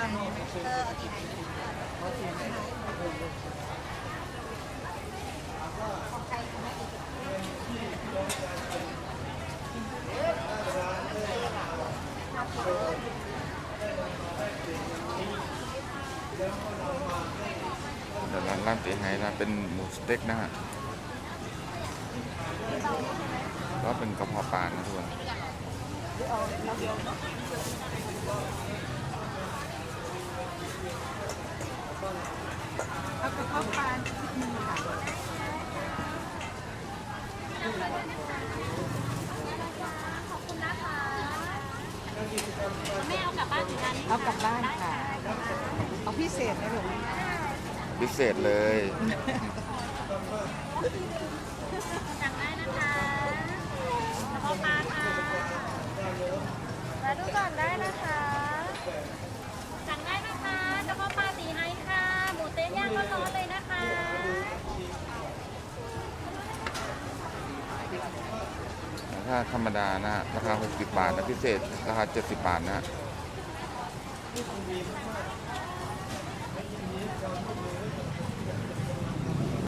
เออเอาตีไหนของใครของเดี๋ยวร้านร้านตีไฮนะเป็นหมูสเต็กนะฮะก็เป็นกระเพาะปลานะทุกคน เอากระเพาะปลาหนึ่งค่ะ แม่เอากลับบ้านถึงกันเอากลับบ้านค่ะ เอาพิเศษนะหลวงพิเศษเลย สั่งได้นะคะกระเพาะปลาค่ะมาดูก่อนได้นะคะ สั่งได้นะคะกระเพาะปลาตีไฮค่ะ หมูเต๊ะย่างร้อนๆเลยนะคะ ถ้าธรรมดานะฮะราคา 60 บาทนะพิเศษราคา 70 บาทนะฮะ